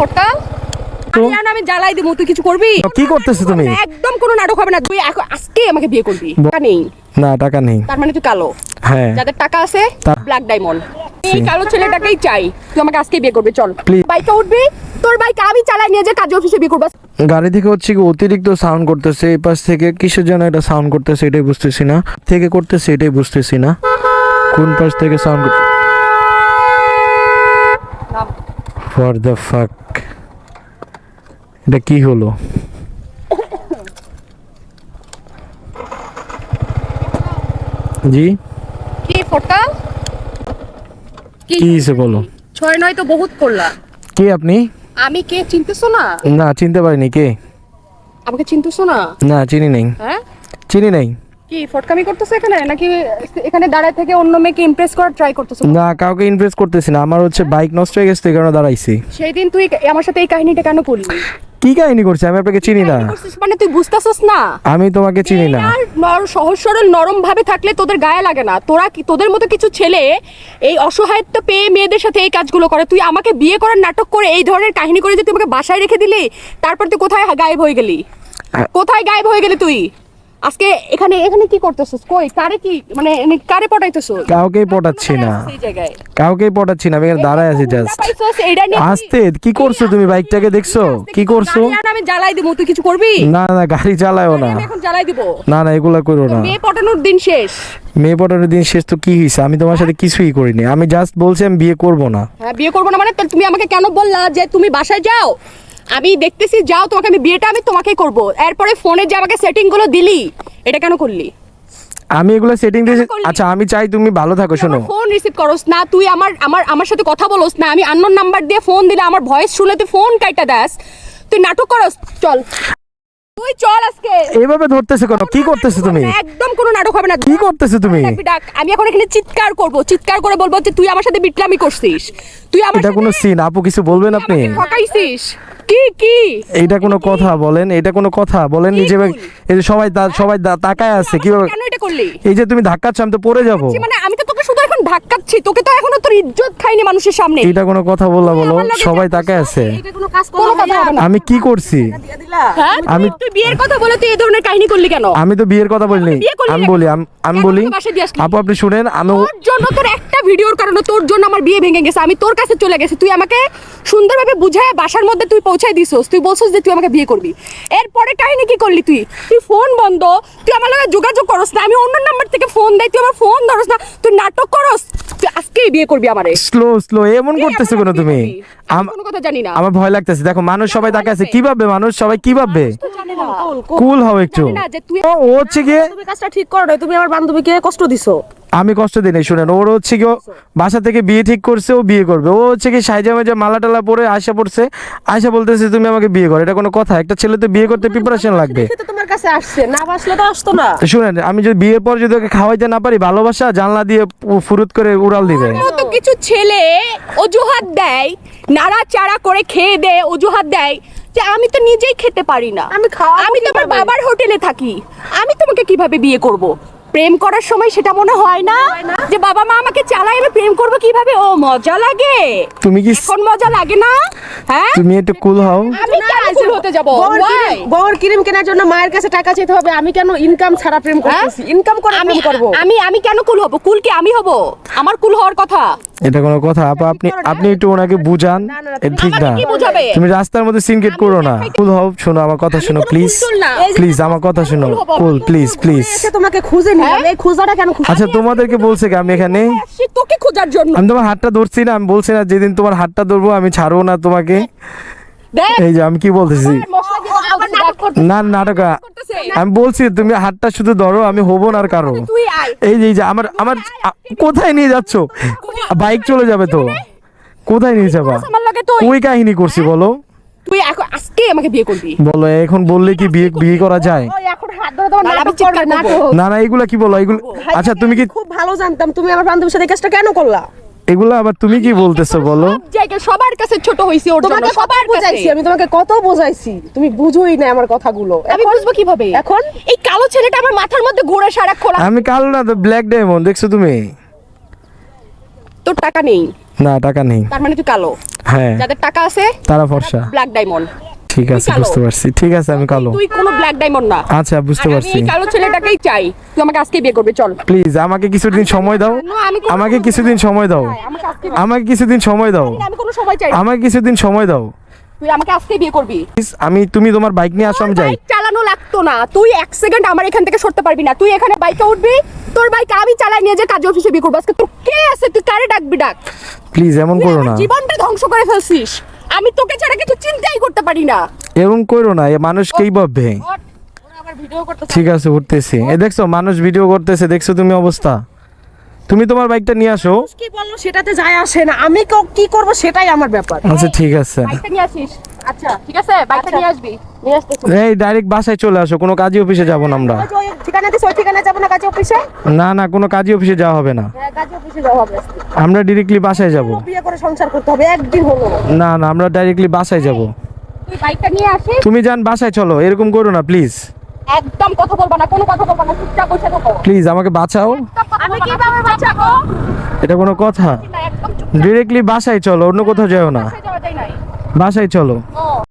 ফটকা তো? আমি জ্বালাই দিব তুই কিছু করবি? কি করতেছো তুমি? একদম কোনো নাটক হবে না তুই আজকে আমাকে বিয়ে করবি টাকা নেই। না টাকা নেই। তার মানে তুই কালো। হ্যাঁ। যাদের টাকা আছে ব্ল্যাক ডায়মন্ড এই কালো ছেলেটাকেই চাই তুই আমাকে আজকে বিয়ে করবি চল। বাইকে উঠবি তোর বাইক আমি চালাই নিয়ে যে কাজে অফিসে বিয়ে করব। গাড়ি থেকে হচ্ছে কি অতিরিক্ত সাউন্ড করতেছে এই পাশ থেকে কিসের জন্য এটা সাউন্ড করতেছে এটাই বুঝতেছি না। থেকে করতেছে এটাই বুঝতেছি না। কোন পাশ থেকে সাউন্ড ফর দ্য ফাক এটা কি হলো? জি? কি ফটকা কি? কি হিসেবে বলো? ছয় নয় তো বহুত করলা। কে আপনি? আমি কে? চিনতেছো না? না চিনতে পারিনি কে? আমাকে চিনতেছো না? না চিনি নেই। হ্যাঁ? চিনি নেই। কি ফটকামি করতেছো এখানে? নাকি এখানে দাঁড়ায় থেকে অন্য মেয়েকে ইমপ্রেস করার ট্রাই করতেছো? না কাউকে ইনভেস্ট করতেছি না। আমার হচ্ছে বাইক নষ্ট হয়ে গেছে এই কারণে দাঁড়াইছি। সেই দিন তুই আমার সাথে এই কাহিনীটা কেন করলি কি কাহিনী করছি? আমি আপনাকে চিনি না। মানে তুই বুঝতেছস না? আমি তোমাকে চিনি না। আর সহজ সরল নরম ভাবে থাকলে তোদের গায়ে লাগে না। তোরা কি তোদের মতো কিছু ছেলে এই অসহায়ত্ব পেয়ে মেয়েদের সাথে এই কাজগুলো করে। তুই আমাকে বিয়ে করার নাটক করে এই ধরনের কাহিনী করে যে তুই আমাকে বাসায় রেখে দিলি তারপর তুই কোথায় গায়েব হয়ে গেলি? কোথায় গায়েব হয়ে গেলি তুই? আজকে এখানে এখানে কি করতেছস? কই? কারে কি মানে কারে পটাইতেছস? কাউকেই পটাচ্ছি না। কাউকেই পটাচ্ছি না আমি দাঁড়ায় আছি জাস্ট আস্তে কি করছ তুমি? বাইকটাকে দেখছ? কি করছ? আমি জ্বালাই দিব তুই কিছু করবি? না না গাড়ি চালায়ও না। আমি এখন জ্বালাই দিব। না না এগুলা করো না। মেয়ে পটানোর দিন শেষ। মেয়ে পটানোর দিন শেষ তো কি হয়েছে আমি তোমার সাথে কিছুই করিনি। আমি জাস্ট বলছি আমি বিয়ে করব না। হ্যাঁ বিয়ে করব না মানে? তুমি আমাকে কেন বললা যে তুমি বাসায় যাও? আমি দেখতেছি যাও তোমাকে আমি বিয়েটা আমি তোমাকেই করব। এরপরে ফোনে যে আমাকে সেটিংগুলো দিলি এটা কেন করলি? আমি এগুলো সেটিং করলি? আচ্ছা আমি চাই তুমি ভালো থাকো শোনো। ফোন রিসিভ করস না তুই আমার আমার আমার সাথে কথা বলস না আমি আননোন নাম্বার দিয়ে ফোন দিলে আমার ভয়েস শুনে তুই ফোন কাইটা দাস। তুই নাটক করস চল। তুই চল আজকে। এইভাবে ধরতেছে কেন? কি করতেছো তুমি? একদম কোনো নাটক হবে না। কি করতেছো তুমি? ডাক। আমি এখন এখানে চিৎকার করব চিৎকার করে বলব যে তুই আমার সাথে বিটলামি করছিস। তুই আমার এটা কোনো সিন আপু কিছু বলবেন আপনি? ঠকাইছিস। কি কি? এটা কোনো কথা বলেন এটা কোনো কথা বলেন নিজে এই যে সবাই সবাই তাকায় আছে কীভাবে কেন এটা করলি? এই যে তুমি ধাক্কাচ্ছ আমি তো পড়ে যাব। মানে আমি তো ধাক্কাচ্ছি তোকে তো এখনও তোর ইজ্জত খাইনি মানুষের সামনে। এটা কোনো কথা বললা বলো? সবাই যা তাকায় আছে। আমি কি করছি? হ্যাঁ? আমি- তুই বিয়ের কথা বলে তুই এই ধরনের কাহিনী করলি কেন? আমি তো বিয়ের কথা বলিনি। আমি বলি আমি বলি দিয়ে? আপু আপনি শুনেন আমি তোর জন্য তোর একটা ভিডিওর কারণে তোর জন্য আমার বিয়ে ভেঙে গেছে। আমি তোর কাছে চলে গেছি। তুই আমাকে সুন্দরভাবে বুঝায় বাসার মধ্যে তুই পৌঁছায় দিছস। তুই বলছস যে তুই আমাকে বিয়ে করবি। এরপরে কাহিনী কি করলি তুই? তুই ফোন বন্ধ। তুই আমার লগে যোগাযোগ করস না। আমি অন্য নাম্বার থেকে ফোন দেই তুই আমার ফোন ধরস না। তুই নাটক করস? আজকেই বিয়ে করবি আমারে। স্লো স্লো এমন করতেছো কেন তুমি? কোনো কথা জানি না। আমার ভয় লাগতেছে। দেখো মানুষ সবাই তাকায় আছে। কি ভাববে মানুষ? সবাই কি ভাববে। কুল হও একটু। ও হচ্ছে গিয়ে তুমি কাজটা ঠিক করো না তুমি আমার বান্ধবীকে কষ্ট দিছো। আমি কষ্ট দিই নাই শুনেন। ওর হচ্ছে কি বাসা থেকে বিয়ে ঠিক করছে ও বিয়ে করবে। ও হচ্ছে কি সাইজা মাইজা মালা টালা পরে আশা পড়ছে। আশা বলতেছে তুমি আমাকে বিয়ে করো। এটা কোনো কথা। একটা ছেলে তো বিয়ে করতে প্রিপারেশন লাগবে। তোমার কাছে আসছে। না আসলে তো আসতো না। শুনেন আমি যদি বিয়ের পর যদি ওকে খাওয়াইতে না পারি ভালোবাসা জানলা দিয়ে ফুরুত করে উড়াল দিবে। মতো কিছু ছেলে অজুহাত দেয় নাড়াচাড়া করে খেয়ে দেয় অজুহাত দেয় যে আমি তো নিজেই খেতে পারি না। আমি আমি তো আমার বাবার হোটেলে থাকি। আমি তোমাকে কীভাবে বিয়ে করব? প্রেম করার সময় সেটা মনে হয় না যে বাবা মা আমাকে চালায় আমি প্রেম করব কীভাবে? ও মজা লাগে। তুমি কি এখন মজা লাগে না? হ্যাঁ? তুমি একটু কুল হও। আমি কেন কুল হতে যাব? বর? ক্রিম- কেনার জন্য মায়ের কাছে টাকা চাইতে হবে? আমি কেন ইনকাম ছাড়া প্রেম করতেছি? ইনকাম করে হ্যাঁ? আমি প্রেম করব? আমি আমি কেন কুল হব? কুল কি আমি হব? আমার কুল হওয়ার কথা। এটা কোনো কথা আপা আপনি আপনি একটু ওনাকে বুঝান। ঠিক না। তুমি রাস্তার মধ্যে সিনকেট করো না। কুল হও শোনো আমার কথা শোনো প্লিজ। প্লিজ আমার কথা শোনো। Cool please please. এসে তোমাকে খুঁজে নিলাম হ্যাঁ? এই খোঁজাটা কেন খুঁজে আচ্ছা তোমাদেরকে বলছে কি আমি এখানে তোকে খোঁজার জন্য। আমি তোমার হাতটা ধরছি না আমি বলছি না যেদিন তোমার হাতটা ধরবো আমি ছাড়বো না তোমাকে। এই যে আমি কি বলতেছি? না নাটক। আমি বলছি তুমি হাতটা শুধু ধরো আমি হব না আর কারও। এই যে যে আমার আমার কোথায় নিয়ে যাচ্ছ? বাইক চলে যাবে তো। কোথায় নিয়ে যাবা? আমার তুই। ওই কাহিনী করছি বলো? তুই এখন আজকে আমাকে বিয়ে করবি? বলো এখন বললে কি বিয়ে বিয়ে করা যায়? না না এগুলা কি বলো? এগুলো আচ্ছা তুমি কি খুব ভালো জানতাম। তুমি আমার বান্ধবীর সাথে কাজটা কেন করলা? এগুলো আবার তুমি কি বলতেছো বলো? সব সবার কাছে ছোট হইছি ওর জন্য তোমাকে কত সবার বোঝাইছি আমি তোমাকে কত বোঝাইছি তুমি বুঝোই না আমার কথাগুলো। আমি বুঝব কীভাবে? এখন এই কালো ছেলেটা আমার মাথার মধ্যে ঘুরে সারাক্ষণ আমি কালো না তো ব্ল্যাক ডায়মন্ড দেখছ তুমি? তোর টাকা নেই। না টাকা নেই। তার মানে তুই কালো। হ্যাঁ। যাদের টাকা আছে তারা ফর্সা। ব্ল্যাক ডায়মন্ড ঠিক আছে বুঝতে পারছি। ঠিক আছে আমি কালো। তুই কোনো ব্ল্যাক ডায়মন্ড না। আচ্ছা বুঝতে আমি পারছি। এই কালো ছেলেটাকেই চাই। তুই আমাকে আজকে বিয়ে করবি চল। প্লিজ আমাকে কিছুদিন সময় দাও। আমি আমাকে কিছুদিন সময় দাও। আমাকে কিছুদিন সময় দাও। আমি কোনো সময় চাই আমাকে কিছুদিন সময় দাও। তুই আমাকে আজকে বিয়ে করবি। আমি তুমি তোমার বাইক নিয়ে আসো আমি যাই। চালানো লাগতো না। তুই এক সেকেন্ড আমার এখান থেকে সরতে পারবি না। তুই এখানে বাইকে উঠবি। তোর বাইক আমি চালাই নিয়ে যে কাজে অফিসে বিয়ে করব। আজকে তোর কে আছে? তুই কারে ডাকবি ডাক? প্লিজ এমন করো না। জীবনটা ধ্বংস করে ফেলছিস। আমি তোকে ছাড়া কিছু চিন্তাই করতে পারি না। এরকম করো না মানুষ কেই ভাববে? ওরা আবার ভিডিও করতে ঠিক আছে উঠতেছি। এ দেখছ মানুষ ভিডিও করতেছে দেখছ তুমি অবস্থা? তুমি তোমার বাইকটা নিয়ে আসো। কি বলল? সেটাতে যায় আসে না। আমি ক- কি করব সেটাই আমার ব্যাপার। আচ্ছা ঠিক আছে। বাইকটা নিয়ে আসিস? আচ্ছা ঠিক আছে? বাইকটা। নিয়ে আসবি? এই ডাইরেক্ট বাসায় চলে আসো। কোনো কাজী অফিসে যাব না আমরা। ঠিকানা ওই ঠিকানা যাব না কাজে অফিসে? না না কোনো কাজী অফিসে যাওয়া হবে না। হ্যাঁ কাজে অফিসে যাওয়া হবে। আমরা ডিরেক্টলি বাসায় যাব। বিয়ে করে সংসার করতে হবে একদিন হলো। না না আমরা ডাইরেক্টলি বাসায় যাব। তুই বাইকটা নিয়ে আসিস? তুমি যান বাসায় চলো। এরকম করো না প্লিজ একদম কথা বলবা না কোনো কথা বলবা না চুপচাপ বসে থাকো। প্লিজ আমাকে বাঁচাও। আমি কীভাবে বাঁচাবো? এটা কোনো কথা। ডিরেক্টলি বাসায় চলো অন্য কোথাও যাও না। বাসায় চলো। ও।